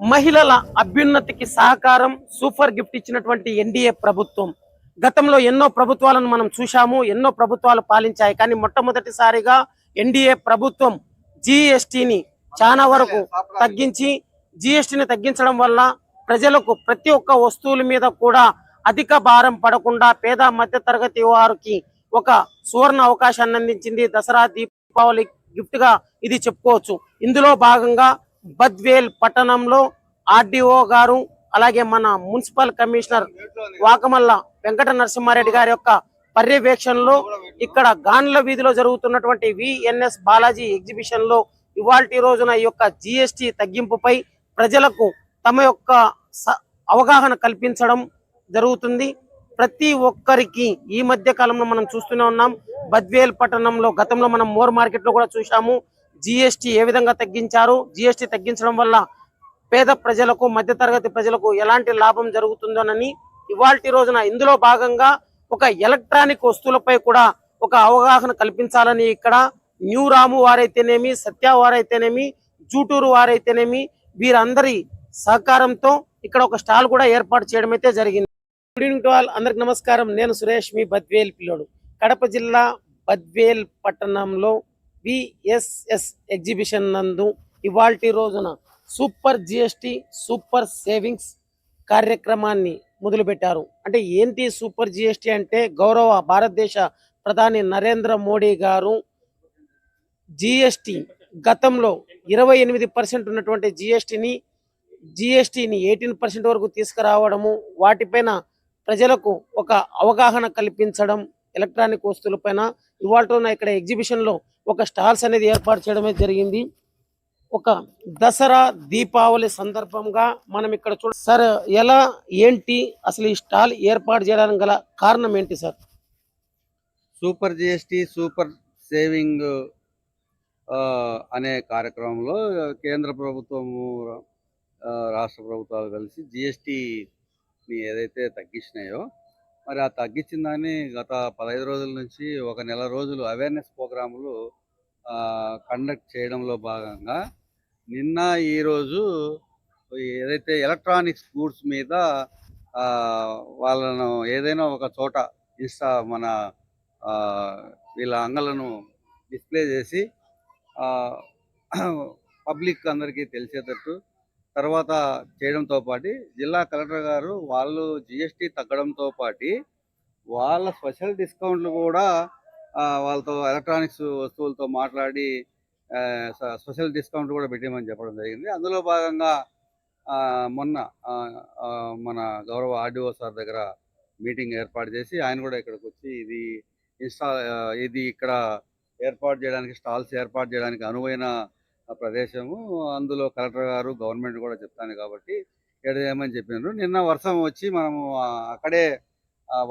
మహిళల అభ్యున్నతికి సహకారం సూపర్ గిఫ్ట్ ఇచ్చినటువంటి ఎన్డీఏ ప్రభుత్వం. గతంలో ఎన్నో ప్రభుత్వాలను మనం చూశాము ఎన్నో ప్రభుత్వాలు పాలించాయి. కానీ మొట్టమొదటిసారిగా ఎన్డీఏ ప్రభుత్వం జిఎస్టిని చాలా వరకు తగ్గించి జిఎస్టిని తగ్గించడం వల్ల ప్రజలకు ప్రతి ఒక్క వస్తువుల మీద కూడా అధిక భారం పడకుండా పేద మధ్య తరగతి వారికి ఒక సువర్ణ అవకాశాన్ని అందించింది. దసరా దీపావళి గిఫ్ట్గా ఇది చెప్పుకోవచ్చు. ఇందులో భాగంగా బద్వేల్ పట్టణంలో ఆర్డీఓ గారు అలాగే మన మున్సిపల్ కమిషనర్ వాకమల్ల వెంకట నరసింహారెడ్డి గారి యొక్క పర్యవేక్షణలో ఇక్కడ గాన్ల వీధిలో జరుగుతున్నటువంటి విఎన్ఎస్ బాలాజీ ఎగ్జిబిషన్లో ఇవాల్టి రోజున ఈ యొక్క జిఎస్టి తగ్గింపుపై ప్రజలకు తమ యొక్క స- అవగాహన కల్పించడం జరుగుతుంది. ప్రతి ఒక్కరికి ఈ మధ్య కాలంలో మనం చూస్తూనే ఉన్నాం. బద్వేల్ పట్టణంలో గతంలో మనం మోర్ మార్కెట్లో కూడా చూసాము జిఎస్టి ఏ విధంగా తగ్గించారు? జిఎస్టి తగ్గించడం వల్ల పేద ప్రజలకు మధ్యతరగతి ప్రజలకు ఎలాంటి లాభం జరుగుతుందోనని ఇవాల్టి రోజున ఇందులో భాగంగా ఒక ఎలక్ట్రానిక్ వస్తువులపై కూడా ఒక అవగాహన కల్పించాలని ఇక్కడ న్యూ రాము వారైతేనేమి సత్య వారైతేనేమి జూటూరు వారైతేనేమి వీరందరి సహకారంతో ఇక్కడ ఒక స్టాల్ కూడా ఏర్పాటు చేయడం అయితే జరిగింది. గుడ్ ఈవినింగ్ టు ఆల్ అందరికి నమస్కారం. నేను సురేష్ మీ బద్వేల్ పిల్లోడు. కడప జిల్లా బద్వేల్ పట్టణంలో విఎస్ఎస్ ఎగ్జిబిషన్ నందు ఇవాల్టి రోజున సూపర్ జిఎస్టి సూపర్ సేవింగ్స్ కార్యక్రమాన్ని మొదలుపెట్టారు. అంటే ఏంటి సూపర్ జిఎస్టి అంటే గౌరవ భారతదేశ ప్రధాని నరేంద్ర మోడీ గారు జిఎస్టి గతంలో ఇరవై ఎనిమిది పర్సెంట్ ఉన్నటువంటి జిఎస్టిని జిఎస్టిని ఎయిటీన్ పర్సెంట్ వరకు తీసుకురావడము వాటిపైన ప్రజలకు ఒక అవగాహన కల్పించడం ఎలక్ట్రానిక్ వస్తువులపైన ఇవాళ ఇక్కడ ఎగ్జిబిషన్లో ఒక స్టాల్స్ అనేది ఏర్పాటు చేయడమే జరిగింది. ఒక దసరా దీపావళి సందర్భంగా మనం ఇక్కడ చూడ సార్ ఎలా ఏంటి అసలు ఈ స్టాల్ ఏర్పాటు చేయడానికి గల కారణం ఏంటి sir? Super GST super saving అనే కార్యక్రమంలో కేంద్ర ప్రభుత్వము రాష్ట్ర ప్రభుత్వాలు కలిసి జిఎస్టిని ఏదైతే తగ్గించినాయో మరి ఆ తగ్గించిన దాన్ని గత పదహైదు రోజుల నుంచి ఒక నెల రోజులు అవేర్నెస్ ప్రోగ్రాములు కండక్ట్ చేయడంలో భాగంగా నిన్న ఈరోజు ఏదైతే ఎలక్ట్రానిక్స్ గూడ్స్ మీద వాళ్ళను ఏదైనా ఒక చోట ఇన్స్టా మన వీళ్ళ అంగలను డిస్ప్లే చేసి పబ్లిక్ అందరికీ తెలిసేటట్టు తర్వాత చేయడంతో పాటు జిల్లా కలెక్టర్ గారు వాళ్ళు జిఎస్టీ తగ్గడంతో పాటు వాళ్ళ స్పెషల్ డిస్కౌంట్లు కూడా వాళ్ళతో ఎలక్ట్రానిక్స్ వస్తువులతో మాట్లాడి స్పెషల్ డిస్కౌంట్ కూడా పెట్టేయమని చెప్పడం జరిగింది. అందులో భాగంగా మొన్న మన గౌరవ ఆర్డీఓ సార్ దగ్గర మీటింగ్ ఏర్పాటు చేసి ఆయన కూడా ఇక్కడికి వచ్చి ఇది ఇన్స్టా ఇది ఇక్కడ ఏర్పాటు చేయడానికి స్టాల్స్ ఏర్పాటు చేయడానికి అనువైన ప్రదేశము. అందులో కలెక్టర్ గారు గవర్నమెంట్ కూడా చెప్తాను కాబట్టి ఇక్కడ చెప్పినారు. నిన్న వర్షం వచ్చి మనము అక్కడే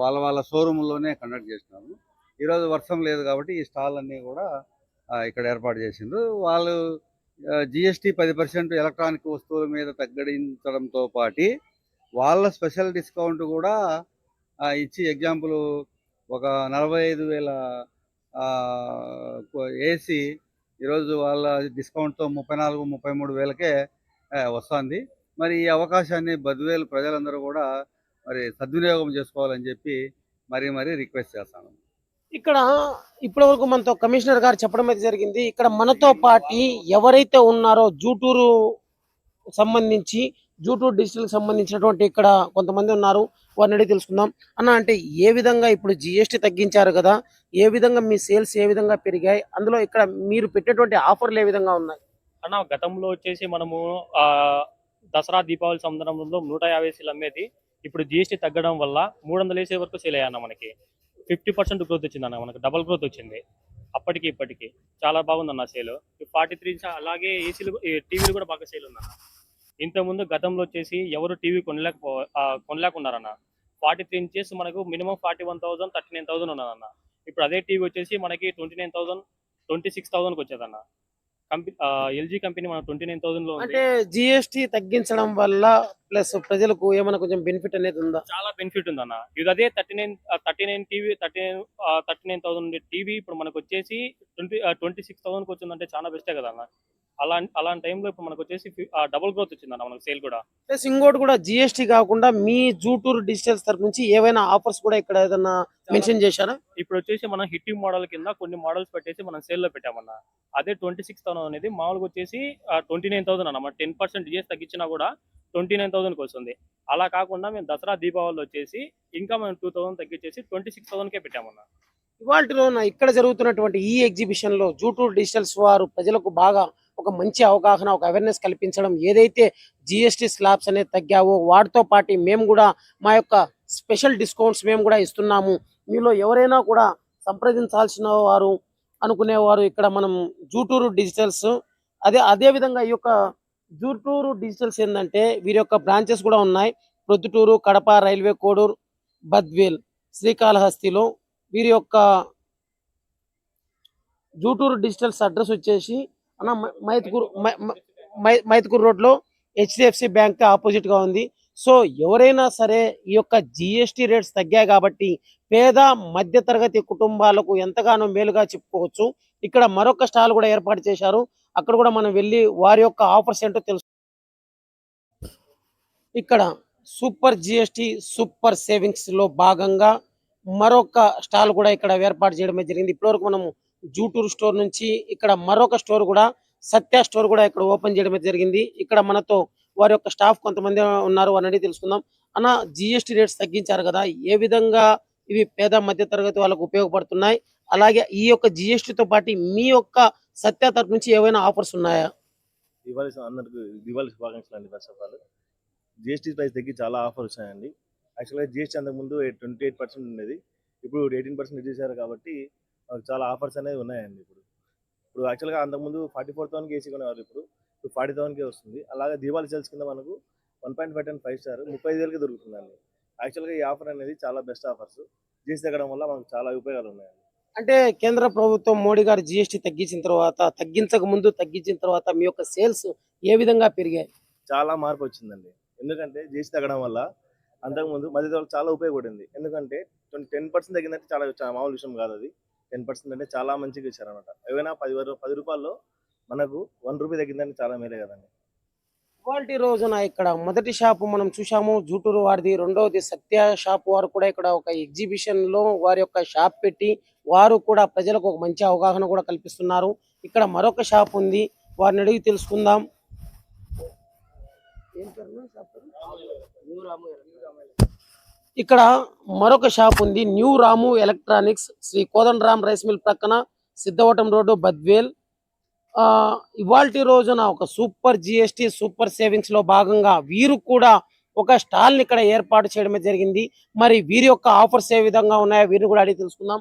వాళ్ళ వాళ్ళ షోరూంలోనే కండక్ట్ చేసినాము. ఈరోజు వర్షం లేదు కాబట్టి ఈ స్టాల్ అన్నీ కూడా ఇక్కడ ఏర్పాటు చేసిండ్రు. వాళ్ళు జిఎస్టీ పది పర్సెంట్ ఎలక్ట్రానిక్ వస్తువుల మీద తగ్గించడంతో పాటు వాళ్ళ స్పెషల్ డిస్కౌంట్ కూడా ఇచ్చి ఎగ్జాంపుల్ ఒక నలభై ఐదు వేల ఏసీ ఈరోజు వాళ్ళ డిస్కౌంట్తో ముప్పై నాలుగు ముప్పై మూడు వేలకే వస్తుంది. మరి ఈ అవకాశాన్ని బద్వేలు ప్రజలందరూ కూడా మరి సద్వినియోగం చేసుకోవాలని చెప్పి మరీ మరీ రిక్వెస్ట్ చేస్తాను. ఇక్కడ ఇప్పటి వరకు మనతో కమిషనర్ గారు చెప్పడం అయితే జరిగింది. ఇక్కడ మనతో పాటి ఎవరైతే ఉన్నారో జూటూరు సంబంధించి జూటూ డిజిటల్ సంబంధించినటువంటి ఇక్కడ కొంతమంది ఉన్నారు. వారిని అడిగి తెలుసుకుందాం. అన్న అంటే ఏ విధంగా ఇప్పుడు జిఎస్టీ తగ్గించారు కదా? ఏ విధంగా మీ సేల్స్ ఏ విధంగా పెరిగాయి? అందులో ఇక్కడ మీరు పెట్టేటువంటి ఆఫర్లు ఏ విధంగా ఉన్నాయి? అన్న గతంలో వచ్చేసి మనము దసరా దీపావళి సందర్భంలో నూట యాభై సీలు అమ్మేది. ఇప్పుడు జిఎస్టీ తగ్గడం వల్ల మూడు వందలు వేసే వరకు సేల్ అయ్యాన్న మనకి. ఫిఫ్టీ పర్సెంట్ గ్రోత్ వచ్చింది అన్న మనకి. డబల్ గ్రోత్ వచ్చింది. అప్పటికి ఇప్పటికి. చాలా బాగుంది అన్న సేల్ ఫార్టీ త్రీ అలాగే ఏసీలు టీవీలు కూడా బాగా సేల్ ఉందన్న. ఇంతకుముందు గతంలో వచ్చేసి ఎవరు టీవీ కొనలేకపో కొనలేకున్నారన్న. ఫార్టీ త్రీ ఇంచెస్ మనకు minimum forty one thousand thirty nine thousand ఉన్నదన్న ఇప్పుడు అదే టీవీ వచ్చేసి మనకి twenty nine thousand twenty six థౌసండ్కి వచ్చేదన్న. ఎల్జీ కంపెనీ మన ట్వంటీ నైన్ థౌసండ్లో ఉంది. అంటే జిఎస్టి తగ్గించడం వల్ల ప్లస్ ప్రజలకు ఏమైనా కొంచెం బెనిఫిట్ అనేది ఉందా? చాలా బెనిఫిట్ ఉందన్న. ఇది అదే thirty nine thirty nine TV thirty nine thirty nine thousand TV ఇప్పుడు మనకు వచ్చేసి ట్వంటీ ట్వంటీ సిక్స్ థౌసండ్కి వచ్చిందంటే చాలా బెస్టే కదా అన్న అలా అలాంటి టైంలో ఇప్పుడు మనకు వచ్చేసి డబుల్ గ్రోత్ వచ్చిందన్న మనకు సేల్ కూడా. ప్లస్ ఇంకోటి కూడా జిఎస్టి కాకుండా మీ జూటూరు డిజిటల్స్ తరపు నుంచి ఏవైనా ఆఫర్స్ కూడా ఇక్కడ ఏదైనా మెన్షన్ చేశారా? ఇప్పుడు వచ్చేసి మనం హిట్టింగ్ మోడల్ కింద కొన్ని మోడల్స్ పెట్టేసి మనం సేల్లో పెట్టామన్న. అదే ట్వంటీ సిక్స్ థౌసండ్ అనేది మామూలుగా వచ్చేసి ట్వంటీ నైన్ థౌసండ్ అన్న. టెన్ పర్సెంట్ జిఎస్ తగ్గించినా కూడా ట్వంటీ నైన్ థౌసండ్కి వస్తుంది. అలా కాకుండా మేము దసరా దీపావళి వచ్చేసి ఇంకా మేము టూ థౌసండ్ తగ్గించేసి ట్వంటీ సిక్స్ థౌసండ్కే పెట్టామన్న. ఇవాళ రోజున ఇక్కడ జరుగుతున్నటువంటి ఈ ఎగ్జిబిషన్లో జూటూరు డిజిటల్స్ వారు ప్రజలకు బాగా ఒక మంచి అవగాహన ఒక అవేర్నెస్ కల్పించడం ఏదైతే జిఎస్టి స్లాబ్స్ అనేది తగ్గావో వాటితో పాటు మేము కూడా మా యొక్క స్పెషల్ డిస్కౌంట్స్ మేము కూడా ఇస్తున్నాము. మీలో ఎవరైనా కూడా సంప్రదించాల్సిన వారు అనుకునేవారు ఇక్కడ మనం జూటూరు డిజిటల్స్. అదే అదే విధంగా ఈ యొక్క జూటూరు డిజిటల్స్ ఏంటంటే వీరి యొక్క బ్రాంచెస్ కూడా ఉన్నాయి. ప్రొద్దుటూరు కడప రైల్వే కోడూరు బద్వేల్ శ్రీకాళహస్తిలో వీరి యొక్క జూటూరు డిజిటల్స్ అడ్రస్ వచ్చేసి అన్న మ- మైత్కూరు మై- మ- మైత్కూరు రోడ్లో హెచ్డిఎఫ్సి బ్యాంక్ ఆపోజిట్గా ఉంది. సో ఎవరైనా సరే ఈ యొక్క జిఎస్టీ రేట్స్ తగ్గాయి కాబట్టి పేద మధ్య తరగతి కుటుంబాలకు ఎంతగానో మేలుగా చెప్పుకోవచ్చు. ఇక్కడ మరొక స్టాల్ కూడా ఏర్పాటు చేశారు. అక్కడ కూడా మనం వెళ్ళి వారి యొక్క ఆఫర్స్ ఏంటో తెలుసు ఇక్కడ సూపర్ జిఎస్టి సూపర్ సేవింగ్స్లో భాగంగా మరొక స్టాల్ కూడా ఇక్కడ ఏర్పాటు చేయడమే జరిగింది. ఇప్పటివరకు మనము జూటూరు స్టోర్ నుంచి ఇక్కడ మరొక స్టోర్ కూడా సత్య స్టోర్ కూడా ఇక్కడ ఓపెన్ చేయడమే జరిగింది. ఇక్కడ మనతో వారి యొక్క స్టాఫ్ కొంతమంది ఉన్నారు అని తెలుసుకుందాం. అన్న జిఎస్టి రేట్స్ తగ్గించారు కదా. ఏ విధంగా ఇవి పేద మధ్య తరగతి వాళ్ళకు ఉపయోగపడుతున్నాయి. అలాగే ఈ యొక్క జిఎస్టీతో పాటు మీ యొక్క సత్య తరపు నుంచి ఏవైనా ఆఫర్స్ ఉన్నాయా? దివాళీ అందరికి దివాళీ శుభాకాంక్షలు అండి first of all GST price తగ్గి చాలా ఆఫర్ వచ్చాయండి. యాక్చువల్గా జిఎస్టీ అంతకుముందు ట్వంటీ ఎయిట్ పర్సెంట్ ఉండేది. ఇప్పుడు ఎయిటీన్ పర్సెంట్ చేశారు కాబట్టి చాలా ఆఫర్స్ అనేవి ఉన్నాయండి ఇప్పుడు. ఇప్పుడు యాక్చువల్గా అంతకుముందు ఫార్టీ ఫోర్ థౌసండ్కి ఏసీ కొనేవారు ఇప్పుడు. ఇప్పుడు ఫార్టీ థౌసండ్కే వస్తుంది. అలాగే దివాళీ సేల్స్ కింద మనకు one point five ten five star ముప్పై ఐదు వేలకే దొరుకుతుందండి. యాక్చువల్గా ఈ ఆఫర్ అనేది చాలా బెస్ట్ ఆఫర్స్. జిఎస్టీ తగ్గడం వల్ల మనకు చాలా ఉపయోగాలు ఉన్నాయండి అంటే కేంద్ర ప్రభుత్వం మోడీ గారు జిఎస్టి తగ్గించిన తర్వాత తగ్గించక ముందు తగ్గించిన తర్వాత మీ యొక్క సేల్స్ ఏ విధంగా పెరిగాయి? చాలా మార్పు వచ్చిందండి. ఎందుకంటే జీఎస్టీ తగ్గడం వల్ల అంతకుముందు మధ్య తరగతి చాలా ఉపయోగపడింది. ఎందుకంటే టెన్ పర్సెంట్ తగ్గిందంటే చాలా మామూలు విషయం కాదు అది. టెన్ పర్సెంట్ అంటే చాలా మంచిగా ఇచ్చారనమాట ఏవైనా పది పది రూపాయల్లో మనకు వన్ రూపీ తగ్గిందంటే చాలా మేలే కదండి. ఇవాల్టి రోజున ఇక్కడ మొదటి షాపు మనం చూసాము జూటూరు వారిది. రెండవది సత్య షాప్ వారు కూడా ఇక్కడ ఒక ఎగ్జిబిషన్లో వారి యొక్క షాప్ పెట్టి వారు కూడా ప్రజలకు ఒక మంచి అవగాహన కూడా కల్పిస్తున్నారు. ఇక్కడ మరొక షాప్ ఉంది. వారిని అడిగి తెలుసుకుందాం? ఇక్కడ మరొక షాప్ ఉంది. New Ramu electronics. Sri Kodandaram rice mill ప్రక్కన సిద్ధవటం రోడ్డు బద్వేల్. ఆ ఇవాల్టి రోజున ఒక సూపర్ జిఎస్టీ సూపర్ సేవింగ్స్లో భాగంగా వీరు కూడా ఒక స్టాల్ని ఇక్కడ ఏర్పాటు చేయడమే జరిగింది. మరి వీరి యొక్క ఆఫర్స్ ఏ విధంగా ఉన్నాయో వీరిని కూడా అడిగి తెలుసుకుందాం.